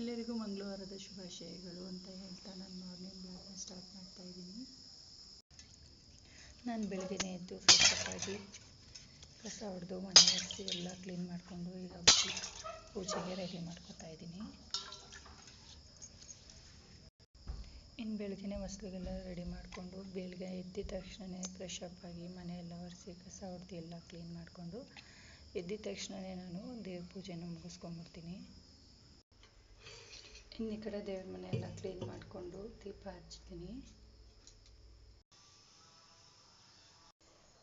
ಎಲ್ಲರಿಗೂ ಮಂಗಳವಾರದ ಶುಭಾಶಯಗಳು ಅಂತ ಹೇಳ್ತಾ ನಾನು ಮಾರ್ನಿಂಗ್ ಬ್ಲಾಗ್ನ ಸ್ಟಾರ್ಟ್ ಮಾಡ್ತಾ ಇದ್ದೀನಿ. ನಾನು ಬೆಳಗ್ಗೆ ಎದ್ದು ಫ್ರೆಶ್ ಕಸ ಹೊಡೆದು ಮನೆ ಒರೆಸಿ ಎಲ್ಲ ಕ್ಲೀನ್ ಮಾಡಿಕೊಂಡು ಈಗ ಪೂಜೆಗೆ ರೆಡಿ ಮಾಡ್ಕೊತಾ ಇದ್ದೀನಿ. ಇನ್ನು ಬೆಳಗ್ಗೆ ಹೊಸ್ಲಿಗೆಲ್ಲ ರೆಡಿ ಮಾಡಿಕೊಂಡು ಬೆಳಗ್ಗೆ ಎದ್ದಿದ ತಕ್ಷಣವೇ ಫ್ರೆಶ್ ಅಪ್ ಆಗಿ ಮನೆಯೆಲ್ಲ ಒರೆಸಿ, ಕಸ ಹೊಡೆದು ಎಲ್ಲ ಕ್ಲೀನ್ ಮಾಡಿಕೊಂಡು ಎದ್ದಿದ ತಕ್ಷಣವೇ ನಾನು ದೇವ್ರ ಪೂಜೆನ ಮುಗಿಸ್ಕೊಂಡ್ಬಿಡ್ತೀನಿ. ಇನ್ನು ಈ ಕಡೆ ದೇವ್ರ ಮನೆ ಎಲ್ಲ ಕ್ಲೀನ್ ಮಾಡಿಕೊಂಡು ದೀಪ ಹಚ್ತೀನಿ.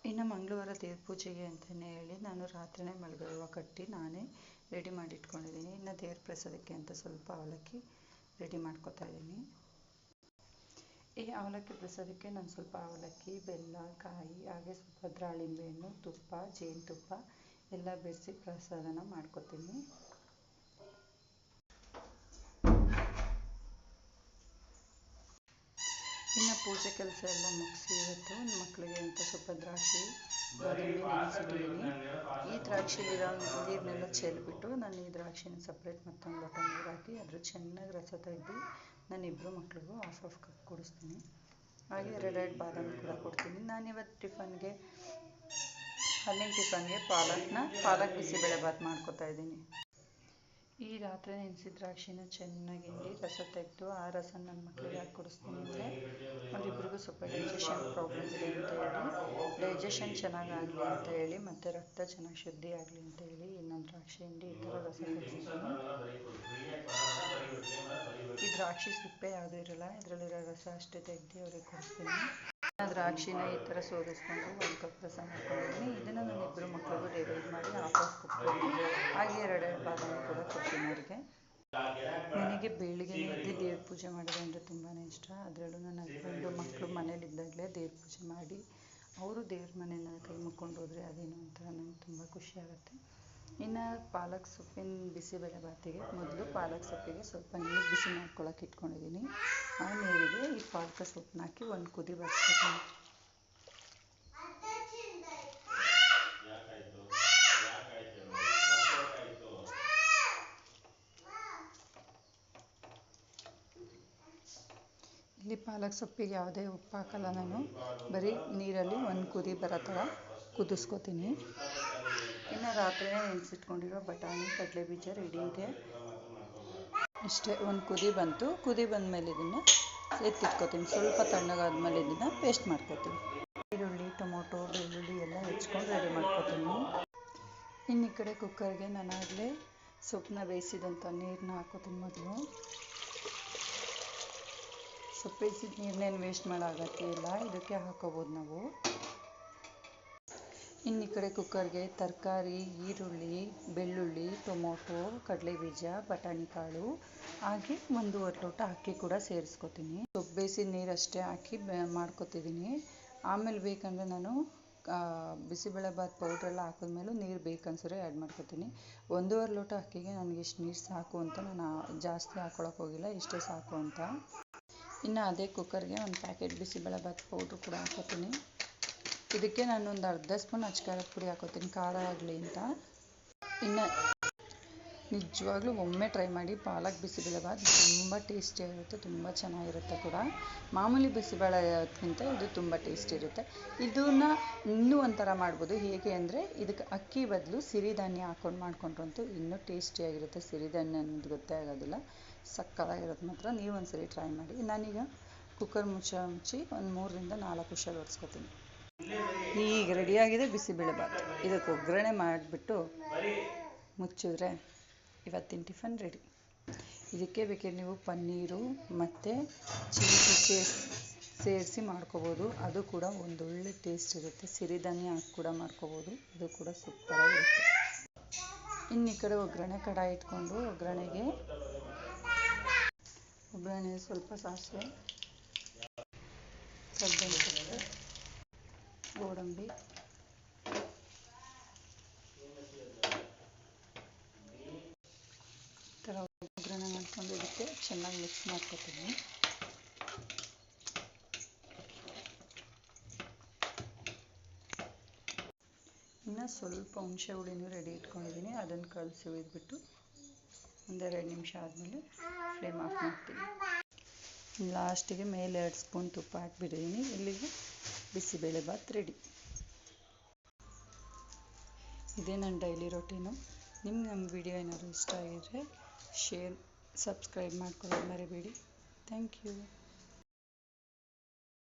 ಇನ್ನು ಮಂಗಳವಾರ ದೇವ್ರ ಪೂಜೆಗೆ ಅಂತಲೇ ಹೇಳಿ ನಾನು ರಾತ್ರಿನೇ ಮಲಬೆರುವ ಕಟ್ಟಿ ನಾನೇ ರೆಡಿ ಮಾಡಿ ಇಟ್ಕೊಂಡಿದ್ದೀನಿ ಇನ್ನು ದೇವ್ರ ಪ್ರಸಾದಕ್ಕೆ ಅಂತ ಸ್ವಲ್ಪ ಅವಲಕ್ಕಿ ರೆಡಿ ಮಾಡ್ಕೊತಾ ಇದ್ದೀನಿ. ಈ ಅವಲಕ್ಕಿ ಪ್ರಸಾದಕ್ಕೆ ನಾನು ಸ್ವಲ್ಪ ಅವಲಕ್ಕಿ, ಬೆಲ್ಲ, ಕಾಯಿ, ಹಾಗೆ ಸ್ವಲ್ಪ ದಾಳಿಂಬೆ ಹಣ್ಣು ತುಪ್ಪ, ಜೇನುತುಪ್ಪ ಎಲ್ಲ ಬೆರೆಸಿ ಪ್ರಸಾದನ ಮಾಡ್ಕೊತೀನಿ ಇನ್ನು ಪೂಜೆ ಕೆಲಸ ಎಲ್ಲ ಮುಗಿಸಿ ಇವತ್ತು ಮಕ್ಕಳಿಗೆ ಅಂತ ಸ್ವಲ್ಪ ದ್ರಾಕ್ಷಿ ಗೋಡಂಬಿ ನೆನೆಸಿದ್ದೀನಿ ಈ ದ್ರಾಕ್ಷಿ ನೀರನ್ನೆಲ್ಲ ಚೆಲ್ಬಿಟ್ಟು ನಾನು ಈ ದ್ರಾಕ್ಷಿನ ಸಪ್ರೇಟ್ ಮತ್ತೊಂದು ಲೋಟ ನೀರು ಹಾಕಿ ಅದ್ರ ಚೆನ್ನಾಗಿ ರಸ ತೆಗೆದು ನಾನು ಇಬ್ಬರು ಮಕ್ಳಿಗೂ ಹಾಫ್ ಹಾಫ್ ಕಪ್ ಕುಡಿಸ್ತೀನಿ. ಹಾಗೆ ಎರಡೆರಡು ಬಾದಾಮಿ ಕೂಡ ಕೊಡ್ತೀನಿ. ನಾನು ಇವತ್ತು ಟಿಫನ್ಗೆ ಹಲ್ಲಿನ ಟಿಫನ್ಗೆ ಪಾಲಕ್ನ, ಪಾಲಕ್ ಬಿಸಿಬೇಳೆ ಭಾತ್ ಮಾಡ್ಕೊತಾ ಇದ್ದೀನಿ. ಈ ರಾತ್ರಿ ನೆನೆಸಿದ ದ್ರಾಕ್ಷಿನ ಚೆನ್ನಾಗಿ ಹಿಂಡಿ ರಸ ತೆಗೆದು ಆ ರಸ ನನ್ನ ಮಕ್ಕಳಿಗೆ ಹಾಕಿ ಕುಡಿಸ್ತೀನಿ ಅಂದರೆ ಅವರಿಬ್ಬರಿಗೂ ಸ್ವಲ್ಪ ಡೈಜೆಷನ್ ಪ್ರಾಬ್ಲಮ್ ಇದೆ ಅಂತ ಹೇಳಿ ಡೈಜೆಷನ್ ಚೆನ್ನಾಗಾಗಲಿ ಅಂತ ಹೇಳಿ, ಮತ್ತು ರಕ್ತ ಚೆನ್ನಾಗಿ ಶುದ್ಧಿ ಆಗಲಿ ಅಂತ ಹೇಳಿ ಇನ್ನೊಂದು ದ್ರಾಕ್ಷಿ ಹಿಂಡಿ ಈ ಥರ ರಸ ಈ ದ್ರಾಕ್ಷಿ ಸಿಪ್ಪೆ ಯಾವುದೂ ಇರಲ್ಲ, ಇದರಲ್ಲಿರೋ ರಸ ಅಷ್ಟೇ ತೆಗೆದು ಅವ್ರಿಗೆ ಕೊಡಿಸ್ತೀನಿ. ದ್ರಾಕ್ಷಿನ ಈ ಥರ ಸೋರಿಸ್ಕೊಂಡು ಒಂದು ಕಪ್ ರಸ ಮಾಡ್ಕೊಂಡಿದ್ದೀನಿ. ಇದನ್ನು ನಾನು ಇಬ್ಬರು ಮಕ್ಕಳಿಗೂ ಡಿವೈಡ್ ಮಾಡಿ ಹಾಫ್ ಹಾಫ್ ಹಾಗೆ ಎರಡೆರಡು ಬಾದಾಮಿ ಕೂಡ ಕೊಡ್ತೀನಿ ಅವರಿಗೆ. ನನಗೆ ಬೆಳಿಗ್ಗೆ ಎದ್ದು ದೇವ್ರ ಪೂಜೆ ಮಾಡೋದು ಅಂದರೆ ತುಂಬಾ ಇಷ್ಟ. ಅದರಲ್ಲೂ ನನ್ನ ಹಸ್ಬೆಂಡು ಮಕ್ಕಳು ಮನೇಲಿದ್ದಾಗಲೇ ದೇವ್ರ ಪೂಜೆ ಮಾಡಿ, ಅವರು ದೇವ್ರ ಮನೇನ ಕೈ ಮುಕ್ಕೊಂಡು ಹೋದರೆ ಅದೇನೋ ಒಂಥರ ನಂಗೆ ತುಂಬ ಖುಷಿ ಆಗುತ್ತೆ. ಇನ್ನು ಪಾಲಕ್ ಸೊಪ್ಪಿನ ಬಿಸಿಬೇಳೆ ಬಾತಿಗೆ. ಮೊದಲು ಪಾಲಕ್ ಸೊಪ್ಪಿಗೆ ಸ್ವಲ್ಪ ನೀರು ಬಿಸಿ ಮಾಡ್ಕೊಳಕ್ಕೆ ಇಟ್ಕೊಂಡಿದ್ದೀನಿ ಆ ನೀರಿಗೆ ಈ ಪಾಲಕ ಸೊಪ್ಪನ್ನ ಹಾಕಿ ಒಂದು ಕುದಿ ಬರ್ಸ್ಕೊತೀನಿ. ಇಲ್ಲಿ ಪಾಲಕ್ ಸೊಪ್ಪಿಗೆ ಯಾವುದೇ ಉಪ್ಪು ಹಾಕಲ್ಲ ನಾನು. ಬರೀ ನೀರಲ್ಲಿ ಒಂದು ಕುದಿ ಬರೋ ಥರ ಕುದಿಸ್ಕೊತೀನಿ. ಇನ್ನು ರಾತ್ರಿನೇ ನೆನೆಸಿಟ್ಕೊಂಡಿರೋ ಬಟಾಣಿ ಕಡಲೆ ಬೀಜ ರೆಡಿ ಇದೆ. ಇಷ್ಟೇ ಒಂದು ಕುದಿ ಬಂತು. ಕುದಿ ಬಂದಮೇಲೆ ಇದನ್ನು ಎತ್ತಿಟ್ಕೋತೀನಿ. ಸ್ವಲ್ಪ ತಣ್ಣಗಾದ್ಮೇಲೆ ಇದನ್ನು ಪೇಸ್ಟ್ ಮಾಡ್ಕೋತೀನಿ. ಈರುಳ್ಳಿ, ಟೊಮೊಟೊ, ಬೆಳ್ಳುಳ್ಳಿ ಎಲ್ಲ ಹೆಚ್ಕೊಂಡು ರೆಡಿ ಮಾಡ್ಕೋತೀನಿ. ಇನ್ನು ಈ ಕಡೆ ಕುಕ್ಕರ್ಗೆ ನಾನು ಆಗಲೇ ಸೊಪ್ಪನ್ನ ಬೇಯಿಸಿದಂಥ ನೀರನ್ನ ಹಾಕೋತೀನಿ ಮೊದಲು. ಸೊಪ್ಪು ಬೇಯಿಸಿದ ನೀರನ್ನೇನು ವೇಸ್ಟ್ ಮಾಡೋ ಅಗತ್ಯ ಇಲ್ಲ. ಇದಕ್ಕೆ ಹಾಕೋಬೋದು ನಾವು. ಇನ್ನು ಈ ಕಡೆ ಕುಕ್ಕರ್ಗೆ ತರಕಾರಿ, ಈರುಳ್ಳಿ, ಬೆಳ್ಳುಳ್ಳಿ, ಟೊಮೊಟೊ, ಕಡಲೆಬೀಜ, ಬಟಾಣಿ ಕಾಳು, ಹಾಗೆ ಒಂದೂವರೆ ಲೋಟ ಅಕ್ಕಿ ಕೂಡ ಸೇರಿಸ್ಕೊತೀನಿ. ಸೊಪ್ಪು ಬೇಯಿಸಿದ ನೀರು ಅಷ್ಟೇ ಹಾಕಿ ಮಾಡ್ಕೊತಿದ್ದೀನಿ ಆಮೇಲೆ ಬೇಕಂದರೆ ನಾನು ಬಿಸಿಬೇಳೆಬಾತ್ ಪೌಡ್ರೆಲ್ಲ ಹಾಕಿದ್ಮೇಲೂ ನೀರು ಬೇಕನ್ಸಿದ್ರೆ ಆ್ಯಡ್ ಮಾಡ್ಕೊತೀನಿ. ಒಂದೂವರೆ ಲೋಟ ಅಕ್ಕಿಗೆ ನನಗೆ ಇಷ್ಟು ನೀರು ಸಾಕು ಅಂತ ನಾನು ಜಾಸ್ತಿ ಹಾಕ್ಕೊಳಕ್ಕೆ ಹೋಗಿಲ್ಲ, ಇಷ್ಟೇ ಸಾಕು ಅಂತ. ಇನ್ನು ಅದೇ ಕುಕ್ಕರ್ಗೆ ಒಂದು ಪ್ಯಾಕೆಟ್ ಬಿಸಿಬೇಳೆಬಾತ್ ಪೌಡ್ರು ಕೂಡ ಹಾಕೋತೀನಿ. ಇದಕ್ಕೆ ನಾನು ಒಂದು ಅರ್ಧ ಸ್ಪೂನ್ ಅಚ್ಕಾರದ ಪುಡಿ ಹಾಕೋತೀನಿ, ಖಾರ ಆಗಲಿ ಅಂತ. ಇನ್ನು ನಿಜವಾಗ್ಲೂ ಒಮ್ಮೆ ಟ್ರೈ ಮಾಡಿ ಪಾಲಕ್ ಬಿಸಿಬೇಳೆಬಾತ್ ತುಂಬ ಟೇಸ್ಟಿಯಾಗಿರುತ್ತೆ ತುಂಬ ಚೆನ್ನಾಗಿರುತ್ತೆ ಕೂಡ. ಮಾಮೂಲಿ ಬಿಸಿಬೇಳೆಕ್ಕಿಂತ ಇದು ತುಂಬ ಟೇಸ್ಟಿ ಇರುತ್ತೆ. ಇದನ್ನು ಇನ್ನೂ ಒಂಥರ ಮಾಡ್ಬೋದು, ಹೇಗೆ ಅಂದರೆ ಇದಕ್ಕೆ ಅಕ್ಕಿ ಬದಲು ಸಿರಿಧಾನ್ಯ ಹಾಕ್ಕೊಂಡು ಮಾಡ್ಕೊಂಡ್ರಂತೂ ಇನ್ನೂ ಟೇಸ್ಟಿಯಾಗಿರುತ್ತೆ ಸಿರಿಧಾನ್ಯ ಅನ್ನೋದು ಗೊತ್ತೇ ಆಗೋದಿಲ್ಲ ಸಕ್ಕತ್ತಾಗಿರೋದು ಮಾತ್ರ. ನೀವು ಒಂದ್ಸರಿ ಟ್ರೈ ಮಾಡಿ. ನಾನೀಗ ಕುಕ್ಕರ್ ಮುಚ್ಚ ಮುಚ್ಚಿ ಒಂದು ಮೂರರಿಂದ ನಾಲ್ಕು ವಿಷಲ್ ಹೊಡ್ಸ್ಕೊತೀನಿ ಈಗ ರೆಡಿಯಾಗಿದೆ ಬಿಸಿಬೇಳೆಬಾತು ಇದಕ್ಕೆ ಒಗ್ಗರಣೆ ಮಾಡಿಬಿಟ್ಟು ಮುಚ್ಚಿದ್ರೆ ಇವತ್ತಿನ ಟಿಫನ್ ರೆಡಿ ಇದಕ್ಕೆ ಬೇಕಿದ್ರೆ ನೀವು ಪನ್ನೀರು ಮತ್ತು ಚೀಸು ಸೇರಿಸಿ ಸೇರಿಸಿ ಮಾಡ್ಕೋಬೋದು. ಅದು ಕೂಡ ಒಂದೊಳ್ಳೆ ಟೇಸ್ಟ್ ಇರುತ್ತೆ. ಸಿರಿಧಾನ್ಯ ಹಾಕಿ ಕೂಡ ಮಾಡ್ಕೋಬೋದು. ಅದು ಕೂಡ ಸೂಪರಾಗಿರುತ್ತೆ ಇನ್ನು ಈ ಕಡೆ ಒಗ್ಗರಣೆ ಕಡಾಯಿ ಇಟ್ಕೊಂಡು ಒಗ್ಗರಣೆಗೆ ಒಗ್ಗರಣೆ ಸ್ವಲ್ಪ ಸಾಸಿವೆ ಗೋಡಂಬಿ ಥರ ಒಗ್ಗರಣೆ ಮಾಡ್ಕೊಂಡು ಇದಕ್ಕೆ ಚೆನ್ನಾಗಿ ಮಿಕ್ಸ್ ಮಾಡ್ಕೊತೀನಿ ಇನ್ನು ಸ್ವಲ್ಪ ಹುಣಸೆ ಹುಳಿನೂ ರೆಡಿ ಇಟ್ಕೊಂಡಿದ್ದೀನಿ ಅದನ್ನು ಕಲಸಿ ಒಯ್ದುಬಿಟ್ಟು ಒಂದೆರಡು ನಿಮಿಷ ಆದಮೇಲೆ ಫ್ಲೇಮ್ ಆಫ್ ಮಾಡ್ತೀನಿ ಲಾಸ್ಟಿಗೆ ಮೇಲೆ ಎರಡು ಸ್ಪೂನ್ ತುಪ್ಪ ಹಾಕ್ಬಿಟ್ಟಿದ್ದೀನಿ ಇಲ್ಲಿಗೆ ಬಿಸಿಬೇಳೆಭಾತ್ ರೆಡಿ ಇದೇ ನನ್ನ ಡೈಲಿ ರೊಟೀನು ನಿಮ್ಗೆ ನಮ್ಮ ವಿಡಿಯೋ ಏನಾದರೂ ಇಷ್ಟ ಆಗಿದರೆ ಶೇರ್ ಸಬ್ಸ್ಕ್ರೈಬ್ ಮಾಡ್ಕೊಳ್ಳೋದು ಮರಿಬೇಡಿ. Thank you